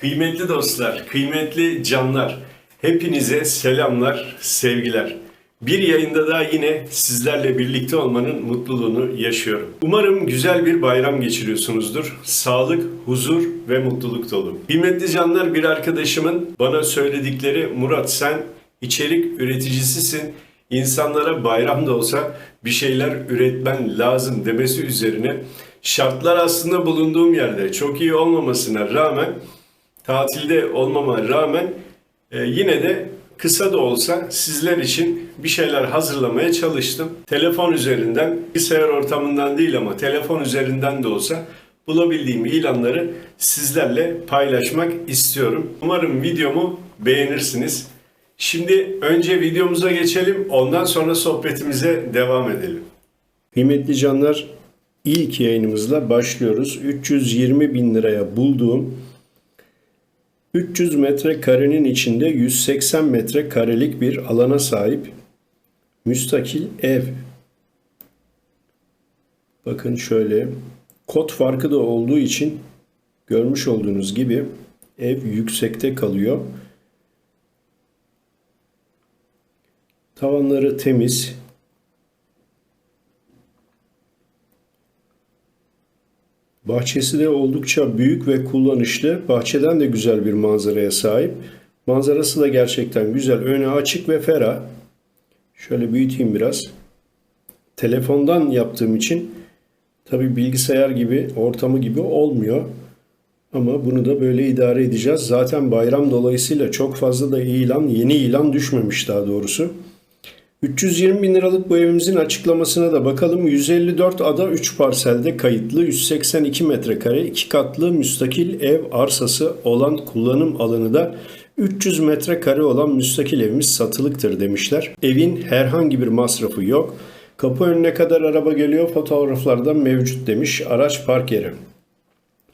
Kıymetli dostlar, kıymetli canlar, hepinize selamlar, sevgiler. Bir yayında daha yine sizlerle birlikte olmanın mutluluğunu yaşıyorum. Umarım güzel bir bayram geçiriyorsunuzdur. Sağlık, huzur ve mutluluk dolu. Kıymetli canlar bir arkadaşımın bana söyledikleri Murat sen içerik üreticisisin. İnsanlara bayram da olsa bir şeyler üretmen lazım demesi üzerine şartlar aslında bulunduğum yerde çok iyi olmamasına rağmen tatilde olmama rağmen e, yine de kısa da olsa sizler için bir şeyler hazırlamaya çalıştım. Telefon üzerinden, bilgisayar ortamından değil ama telefon üzerinden de olsa bulabildiğim ilanları sizlerle paylaşmak istiyorum. Umarım videomu beğenirsiniz. Şimdi önce videomuza geçelim, ondan sonra sohbetimize devam edelim. Kıymetli canlar, ilk yayınımızla başlıyoruz. 320 bin liraya bulduğum 300 metrekarenin içinde 180 metrekarelik bir alana sahip müstakil ev. Bakın şöyle kod farkı da olduğu için görmüş olduğunuz gibi ev yüksekte kalıyor. Tavanları temiz. Bahçesi de oldukça büyük ve kullanışlı. Bahçeden de güzel bir manzaraya sahip. Manzarası da gerçekten güzel. Önü açık ve ferah. Şöyle büyüteyim biraz. Telefondan yaptığım için tabi bilgisayar gibi, ortamı gibi olmuyor. Ama bunu da böyle idare edeceğiz. Zaten bayram dolayısıyla çok fazla da ilan, yeni ilan düşmemiş daha doğrusu. 320 bin liralık bu evimizin açıklamasına da bakalım. 154 ada 3 parselde kayıtlı 182 metrekare 2 katlı müstakil ev arsası olan kullanım alanı da 300 metrekare olan müstakil evimiz satılıktır demişler. Evin herhangi bir masrafı yok. Kapı önüne kadar araba geliyor fotoğraflarda mevcut demiş. Araç park yeri.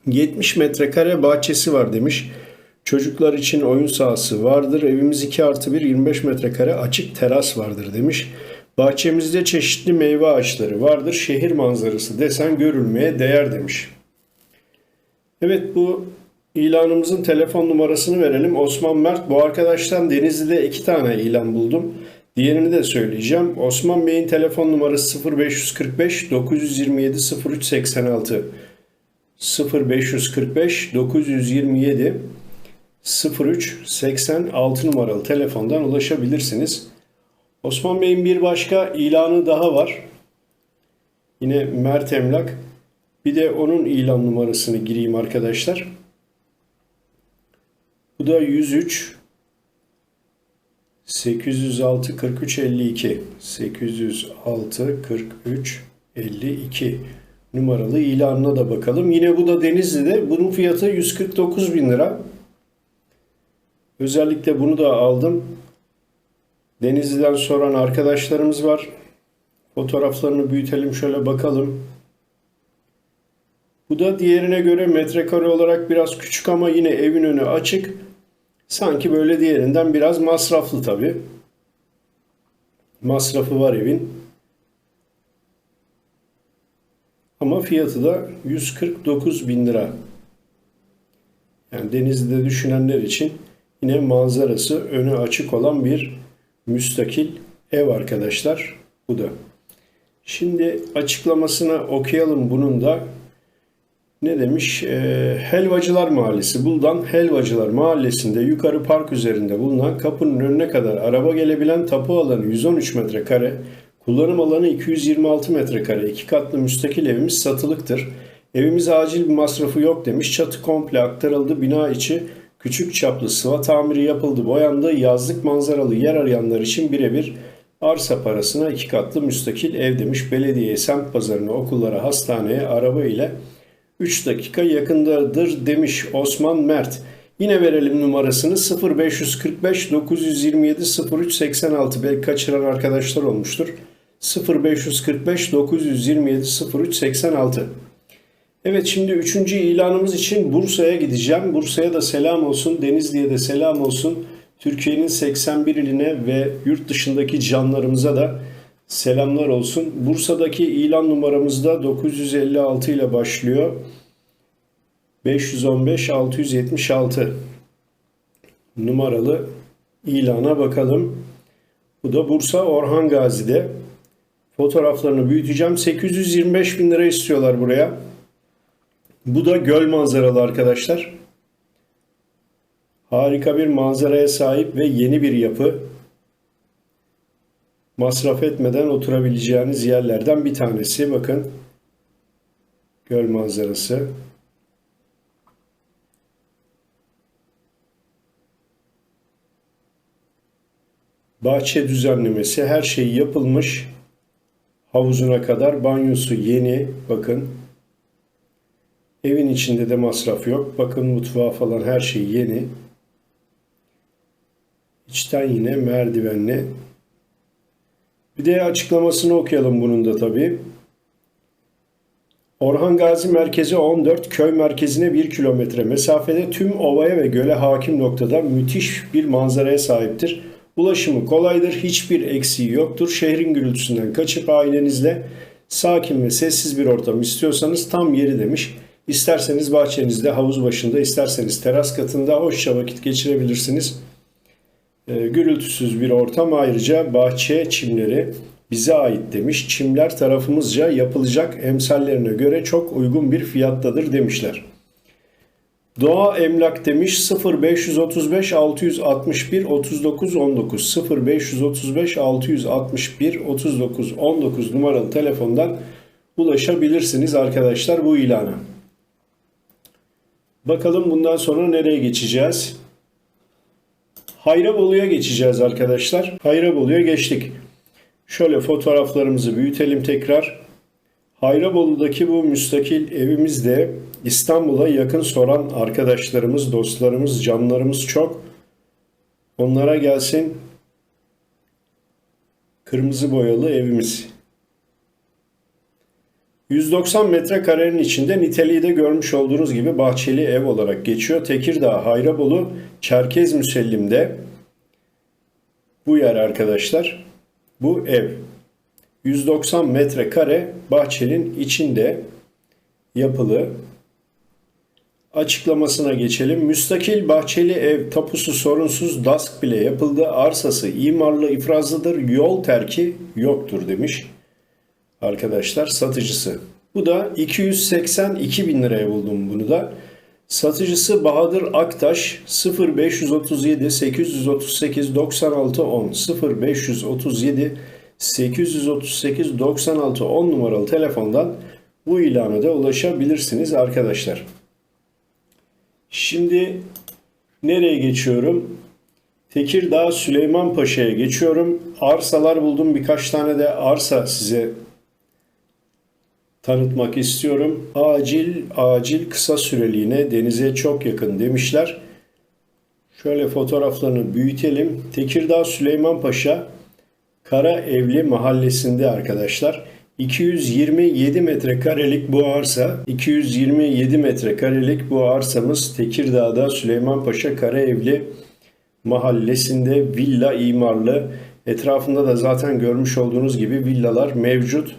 70 metrekare bahçesi var demiş. Çocuklar için oyun sahası vardır. Evimiz 2 artı 1 25 metrekare açık teras vardır demiş. Bahçemizde çeşitli meyve ağaçları vardır. Şehir manzarası desen görülmeye değer demiş. Evet bu ilanımızın telefon numarasını verelim. Osman Mert bu arkadaştan Denizli'de iki tane ilan buldum. Diğerini de söyleyeceğim. Osman Bey'in telefon numarası 0545 927 0386 0545 927 03 86 numaralı telefondan ulaşabilirsiniz. Osman Bey'in bir başka ilanı daha var. Yine Mert Emlak. Bir de onun ilan numarasını gireyim arkadaşlar. Bu da 103 806 43 52 806 43 52 numaralı ilanına da bakalım. Yine bu da Denizli'de. Bunun fiyatı 149 bin lira. Özellikle bunu da aldım. Denizli'den soran arkadaşlarımız var. Fotoğraflarını büyütelim şöyle bakalım. Bu da diğerine göre metrekare olarak biraz küçük ama yine evin önü açık. Sanki böyle diğerinden biraz masraflı tabi. Masrafı var evin. Ama fiyatı da 149 bin lira. Yani Denizli'de düşünenler için yine manzarası önü açık olan bir müstakil ev arkadaşlar. Bu da. Şimdi açıklamasını okuyalım bunun da. Ne demiş? Ee, Helvacılar Mahallesi. Buldan Helvacılar Mahallesi'nde yukarı park üzerinde bulunan kapının önüne kadar araba gelebilen tapu alanı 113 metrekare, kullanım alanı 226 metrekare, iki katlı müstakil evimiz satılıktır. Evimiz acil bir masrafı yok demiş. Çatı komple aktarıldı. Bina içi küçük çaplı sıva tamiri yapıldı, boyandı. Yazlık manzaralı yer arayanlar için birebir arsa parasına iki katlı müstakil ev demiş. Belediye, semt pazarına, okullara, hastaneye araba ile 3 dakika yakındadır demiş Osman Mert. Yine verelim numarasını 0545 927 0386 belki kaçıran arkadaşlar olmuştur. 0545 927 0386 Evet şimdi üçüncü ilanımız için Bursa'ya gideceğim. Bursa'ya da selam olsun, Denizli'ye de selam olsun. Türkiye'nin 81 iline ve yurt dışındaki canlarımıza da selamlar olsun. Bursa'daki ilan numaramız da 956 ile başlıyor. 515 676 numaralı ilana bakalım. Bu da Bursa Orhan Gazi'de. Fotoğraflarını büyüteceğim. 825 bin lira istiyorlar buraya. Bu da göl manzaralı arkadaşlar. Harika bir manzaraya sahip ve yeni bir yapı. Masraf etmeden oturabileceğiniz yerlerden bir tanesi. Bakın. Göl manzarası. Bahçe düzenlemesi her şey yapılmış. Havuzuna kadar banyosu yeni. Bakın. Evin içinde de masraf yok. Bakın mutfağı falan her şey yeni. İçten yine merdivenli. Bir de açıklamasını okuyalım bunun da tabii. Orhan Gazi merkezi 14, köy merkezine 1 kilometre mesafede tüm ovaya ve göle hakim noktada müthiş bir manzaraya sahiptir. Ulaşımı kolaydır, hiçbir eksiği yoktur. Şehrin gürültüsünden kaçıp ailenizle sakin ve sessiz bir ortam istiyorsanız tam yeri demiş. İsterseniz bahçenizde, havuz başında, isterseniz teras katında hoşça vakit geçirebilirsiniz. E, gürültüsüz bir ortam ayrıca bahçe çimleri bize ait demiş. Çimler tarafımızca yapılacak emsallerine göre çok uygun bir fiyattadır demişler. Doğa Emlak demiş 0535 661 39 19 0535 661 39 19 numaralı telefondan ulaşabilirsiniz arkadaşlar bu ilana. Bakalım bundan sonra nereye geçeceğiz? Hayrabolu'ya geçeceğiz arkadaşlar. Hayrabolu'ya geçtik. Şöyle fotoğraflarımızı büyütelim tekrar. Hayrabolu'daki bu müstakil evimizde İstanbul'a yakın soran arkadaşlarımız, dostlarımız, canlarımız çok. Onlara gelsin kırmızı boyalı evimiz. 190 metrekarenin içinde niteliği de görmüş olduğunuz gibi bahçeli ev olarak geçiyor. Tekirdağ, Hayrabolu, Çerkez Müsellim'de bu yer arkadaşlar. Bu ev. 190 metrekare bahçenin içinde yapılı. Açıklamasına geçelim. Müstakil bahçeli ev tapusu sorunsuz DASK bile yapıldı. Arsası imarlı ifrazlıdır. Yol terki yoktur demiş arkadaşlar satıcısı. Bu da 282 bin liraya buldum bunu da. Satıcısı Bahadır Aktaş 0537 838 96 10 0537 838 96 10 numaralı telefondan bu ilana da ulaşabilirsiniz arkadaşlar. Şimdi nereye geçiyorum? Tekirdağ Süleyman Paşa'ya geçiyorum. Arsalar buldum. Birkaç tane de arsa size tanıtmak istiyorum. Acil, acil kısa süreliğine denize çok yakın demişler. Şöyle fotoğraflarını büyütelim. Tekirdağ Süleyman Paşa Kara Evli mahallesinde arkadaşlar. 227 metrekarelik bu arsa, 227 metrekarelik bu arsamız Tekirdağ'da Süleymanpaşa Karaevli mahallesinde villa imarlı. Etrafında da zaten görmüş olduğunuz gibi villalar mevcut.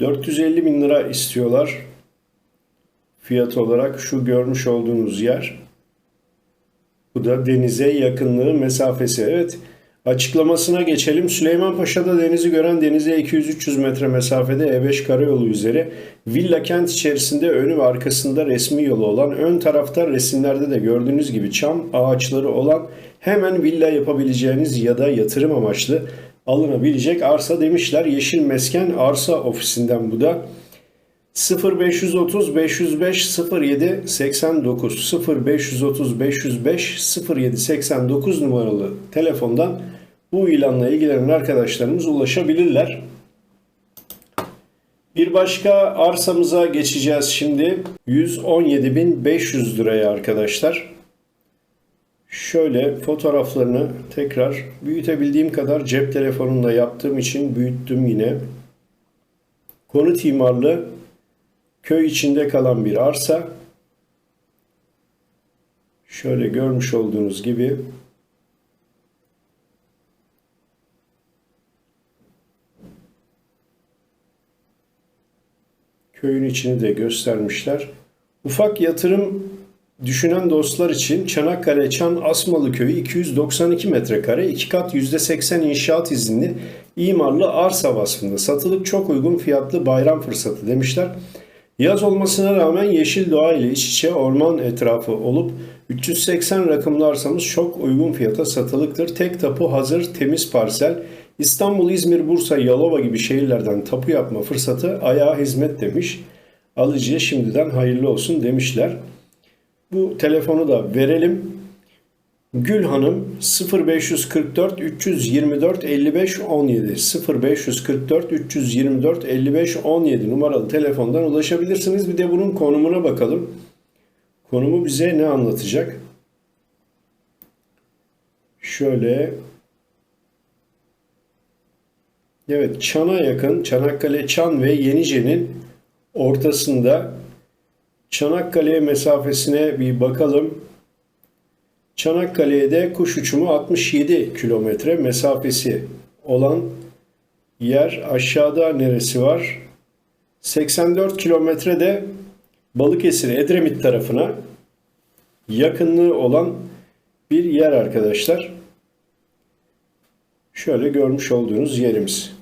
...450 bin lira istiyorlar fiyat olarak şu görmüş olduğunuz yer. Bu da denize yakınlığı mesafesi. Evet açıklamasına geçelim. Süleymanpaşa'da denizi gören denize 200-300 metre mesafede E5 karayolu üzeri villa kent içerisinde önü ve arkasında resmi yolu olan ön tarafta resimlerde de gördüğünüz gibi çam ağaçları olan hemen villa yapabileceğiniz ya da yatırım amaçlı alınabilecek arsa demişler. Yeşil Mesken Arsa Ofisi'nden bu da. 0530 505 07 89 0530 505 07 89 numaralı telefondan bu ilanla ilgilenen arkadaşlarımız ulaşabilirler. Bir başka arsamıza geçeceğiz şimdi. 117.500 liraya arkadaşlar. Şöyle fotoğraflarını tekrar büyütebildiğim kadar cep telefonumla yaptığım için büyüttüm yine. Konut imarlı köy içinde kalan bir arsa. Şöyle görmüş olduğunuz gibi köyün içini de göstermişler. Ufak yatırım düşünen dostlar için Çanakkale Çan Asmalı Köyü 292 metrekare, 2 kat %80 inşaat izinli imarlı arsa vasfında satılık çok uygun fiyatlı bayram fırsatı demişler. Yaz olmasına rağmen yeşil doğa ile iç içe orman etrafı olup 380 rakımlı çok uygun fiyata satılıktır. Tek tapu hazır temiz parsel. İstanbul, İzmir, Bursa, Yalova gibi şehirlerden tapu yapma fırsatı ayağa hizmet demiş. Alıcıya şimdiden hayırlı olsun demişler. Bu telefonu da verelim. Gül Hanım 0544 324 55 17 0544 324 55 17 numaralı telefondan ulaşabilirsiniz. Bir de bunun konumuna bakalım. Konumu bize ne anlatacak? Şöyle Evet, Çan'a yakın Çanakkale, Çan ve Yenice'nin ortasında Çanakkale mesafesine bir bakalım. Çanakkale'ye de kuş uçumu 67 kilometre mesafesi olan yer aşağıda neresi var? 84 kilometre de Balıkesir Edremit tarafına yakınlığı olan bir yer arkadaşlar. Şöyle görmüş olduğunuz yerimiz.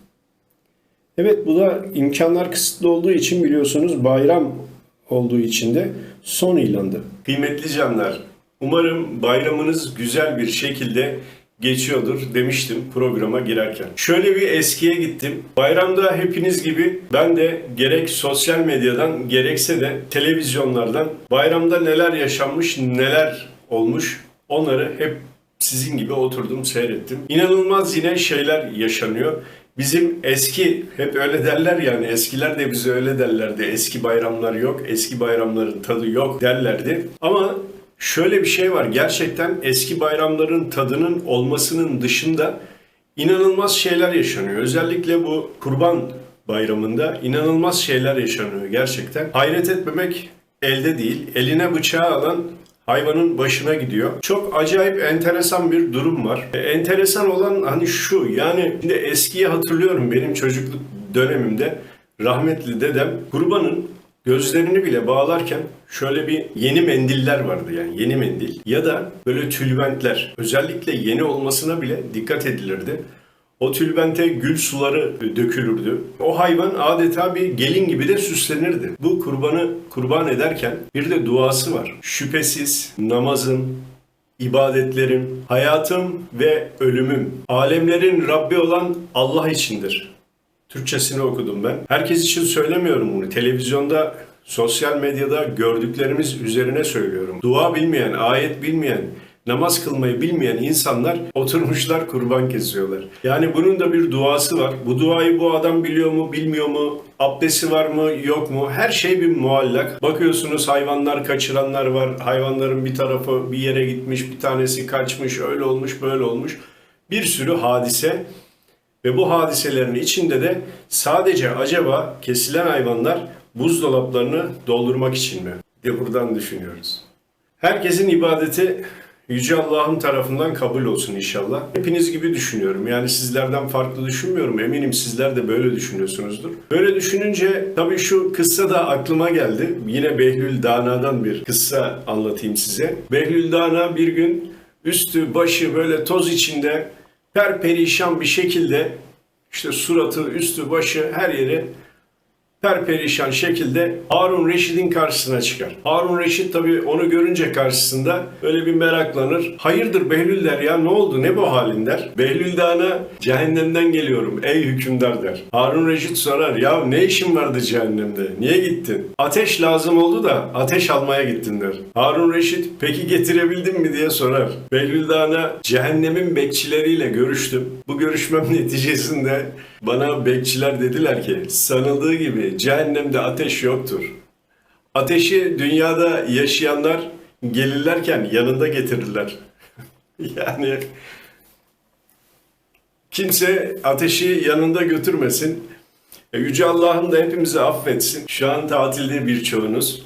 Evet bu da imkanlar kısıtlı olduğu için biliyorsunuz bayram olduğu için de son ilandı. Kıymetli canlar, umarım bayramınız güzel bir şekilde geçiyordur demiştim programa girerken. Şöyle bir eskiye gittim. Bayramda hepiniz gibi ben de gerek sosyal medyadan gerekse de televizyonlardan bayramda neler yaşanmış, neler olmuş onları hep sizin gibi oturdum seyrettim. İnanılmaz yine şeyler yaşanıyor. Bizim eski hep öyle derler yani eskiler de bize öyle derlerdi. Eski bayramlar yok, eski bayramların tadı yok derlerdi. Ama şöyle bir şey var. Gerçekten eski bayramların tadının olmasının dışında inanılmaz şeyler yaşanıyor. Özellikle bu Kurban Bayramı'nda inanılmaz şeyler yaşanıyor gerçekten. Hayret etmemek elde değil. Eline bıçağı alan hayvanın başına gidiyor. Çok acayip enteresan bir durum var. E, enteresan olan hani şu yani şimdi eskiyi hatırlıyorum benim çocukluk dönemimde rahmetli dedem kurbanın gözlerini bile bağlarken şöyle bir yeni mendiller vardı yani yeni mendil ya da böyle tülbentler özellikle yeni olmasına bile dikkat edilirdi. O tülbente gül suları dökülürdü. O hayvan adeta bir gelin gibi de süslenirdi. Bu kurbanı kurban ederken bir de duası var. Şüphesiz namazın, ibadetlerim, hayatım ve ölümüm, alemlerin Rabbi olan Allah içindir. Türkçesini okudum ben. Herkes için söylemiyorum bunu. Televizyonda, sosyal medyada gördüklerimiz üzerine söylüyorum. Dua bilmeyen, ayet bilmeyen, namaz kılmayı bilmeyen insanlar oturmuşlar kurban kesiyorlar. Yani bunun da bir duası var. Bu duayı bu adam biliyor mu, bilmiyor mu? Abdesti var mı, yok mu? Her şey bir muallak. Bakıyorsunuz hayvanlar kaçıranlar var. Hayvanların bir tarafı bir yere gitmiş, bir tanesi kaçmış, öyle olmuş, böyle olmuş. Bir sürü hadise ve bu hadiselerin içinde de sadece acaba kesilen hayvanlar buzdolaplarını doldurmak için mi? diye buradan düşünüyoruz. Herkesin ibadeti Yüce Allah'ın tarafından kabul olsun inşallah. Hepiniz gibi düşünüyorum. Yani sizlerden farklı düşünmüyorum. Eminim sizler de böyle düşünüyorsunuzdur. Böyle düşününce tabii şu kıssa da aklıma geldi. Yine Behlül Dana'dan bir kıssa anlatayım size. Behlül Dana bir gün üstü başı böyle toz içinde perperişan bir şekilde işte suratı, üstü, başı her yeri perperişan şekilde Harun Reşit'in karşısına çıkar. Harun Reşit tabii onu görünce karşısında öyle bir meraklanır. Hayırdır Behlül der ya ne oldu ne bu halin der. Behlül Dağ'ına cehennemden geliyorum ey hükümdar der. Harun Reşit sorar ya ne işin vardı cehennemde niye gittin? Ateş lazım oldu da ateş almaya gittin der. Harun Reşit peki getirebildin mi diye sorar. Behlül Dağ'ına cehennemin bekçileriyle görüştüm. Bu görüşmem neticesinde bana bekçiler dediler ki sanıldığı gibi cehennemde ateş yoktur. Ateşi dünyada yaşayanlar gelirlerken yanında getirirler. yani kimse ateşi yanında götürmesin. E, Yüce Allah'ım da hepimizi affetsin. Şu an tatilde birçoğunuz.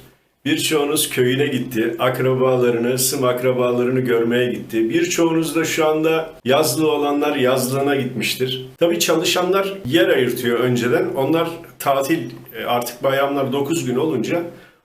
Birçoğunuz köyüne gitti, akrabalarını, sım akrabalarını görmeye gitti. Birçoğunuz da şu anda yazlı olanlar yazlığına gitmiştir. Tabii çalışanlar yer ayırtıyor önceden. Onlar tatil e, artık bayramlar 9 gün olunca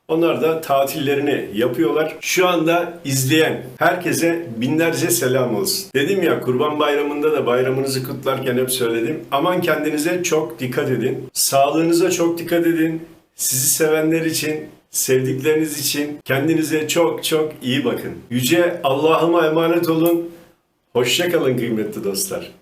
onlar da tatillerini yapıyorlar. Şu anda izleyen herkese binlerce selam olsun. Dedim ya Kurban Bayramı'nda da bayramınızı kutlarken hep söyledim. Aman kendinize çok dikkat edin. Sağlığınıza çok dikkat edin. Sizi sevenler için, sevdikleriniz için kendinize çok çok iyi bakın. Yüce Allah'ıma emanet olun. Hoşça kalın kıymetli dostlar.